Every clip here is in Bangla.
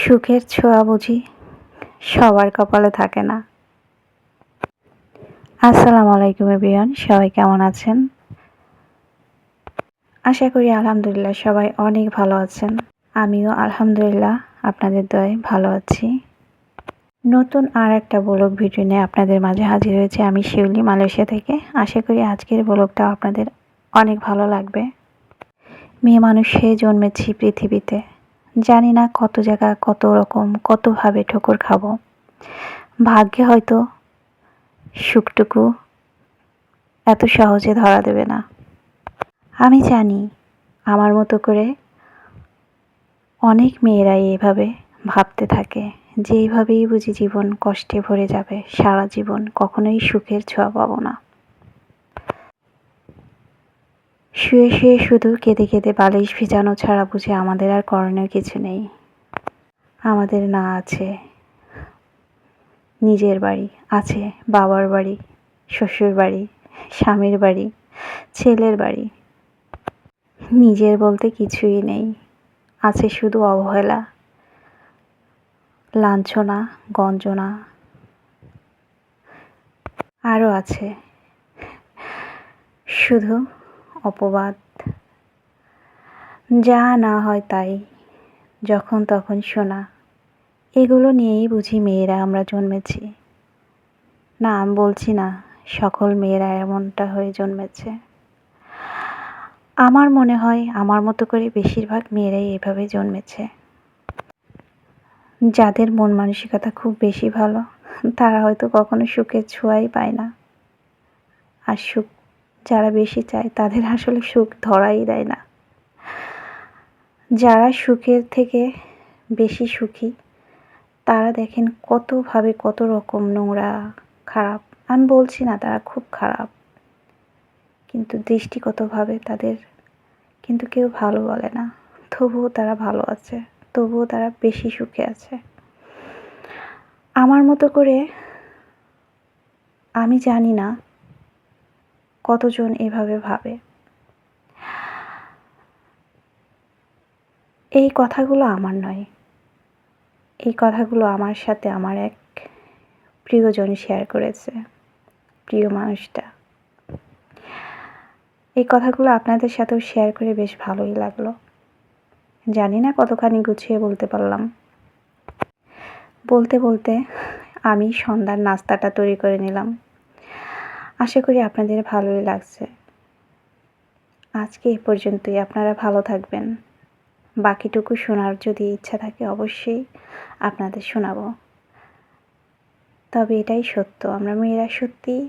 সুখের ছোঁয়া বুঝি সবার কপালে থাকে না। আসসালামু আলাইকুম এভরিওয়ান, সবাই কেমন আছেন? আশা করি আলহামদুলিল্লাহ সবাই অনেক ভালো আছেন। আমিও আলহামদুলিল্লাহ আপনাদের দয়ে ভালো আছি। নতুন আর একটা ব্লগ ভিডিও নিয়ে আপনাদের মাঝে হাজির হয়েছে আমি শিউলি মালয়েশিয়া থেকে। আশা করি আজকের ব্লগটা আপনাদের অনেক ভালো লাগবে। মেয়ে মানুষে জন্মেছি পৃথিবীতে। জানি না কত জায়গা কত রকম কতভাবে ঠোকর খাব। ভাগ্যে হয়তো সুখটুকু এত সহজে ধরা দেবে না। আমি জানি আমার মতো করে অনেক মেয়েরাই এভাবে ভাবতে থাকে, যে এইভাবেই বুঝি জীবন কষ্টে ভরে যাবে, সারা জীবন কখনোই সুখের ছোঁয়া পাবো না। শুয়ে শুয়ে শুধু কেঁদে কেঁদে বালিশ ভিজানো ছাড়া বুঝে আমাদের আর করণীয় কিছু নেই। আমাদের না আছে। নিজের বাড়ি আছে, বাবার বাড়ি, শ্বশুর বাড়ি, স্বামীর বাড়ি, ছেলের বাড়ি। নিজের বলতে কিছুই নেই। আছে শুধু অবহেলা, লাঞ্ছনা, গঞ্জনা। আরও আছে। শুধু অপবাদ। যা না হয় তাই, যখন তখন শোনা। এগুলো নিয়েই বুঝি মেয়েরা আমরা জন্মেছি। না আমি বলছি না, সকল মেয়েরা এমনটা হয়ে জন্মেছে। আমার মনে হয় আমার মতো করে বেশিরভাগ মেয়েরাই এভাবে জন্মেছে। যাদের মন মানসিকতা খুব বেশি ভালো, তারা হয়তো কখনো সুখের ছোঁয়াই পায় না। আর সুখ যারা বেশি চায়, তাদের আসলে সুখ ধরাই দেয় না। যারা সুখের থেকে বেশি সুখী, তারা দেখেন কতভাবে কত রকম নোংরা, খারাপ। আমি বলছি না তারা খুব খারাপ, কিন্তু দৃষ্টিগতভাবে তাদের কিন্তু কেউ ভালো বলে না। তবুও তারা ভালো আছে, তবুও তারা বেশি সুখে আছে। আমার মতো করে আমি জানি না কতজন এভাবে ভাবে? এই কথাগুলো আমার নয়। এই কথাগুলো আমার সাথে আমার এক প্রিয়জন শেয়ার করেছে। প্রিয় মানুষটা। এই কথাগুলো আপনাদের সাথেও শেয়ার করে বেশ ভালোই লাগল। জানি না কতখানি গুছিয়ে বলতে পারলাম। বলতে বলতে আমি সন্ধ্যার নাস্তাটা তৈরি করে নিলাম। আশা করি আপনাদের ভালোই লাগছে। আজকে এ পর্যন্তই, আপনারা ভালো থাকবেন। বাকিটুকু শোনার যদি ইচ্ছা থাকে অবশ্যই আপনাদের শোনাবো। তবে এটাই সত্য, আমরা মেয়েরা সত্যি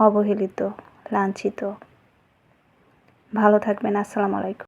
অবহেলিত, লাঞ্ছিত। ভালো থাকবেন, আসসালামু আলাইকুম।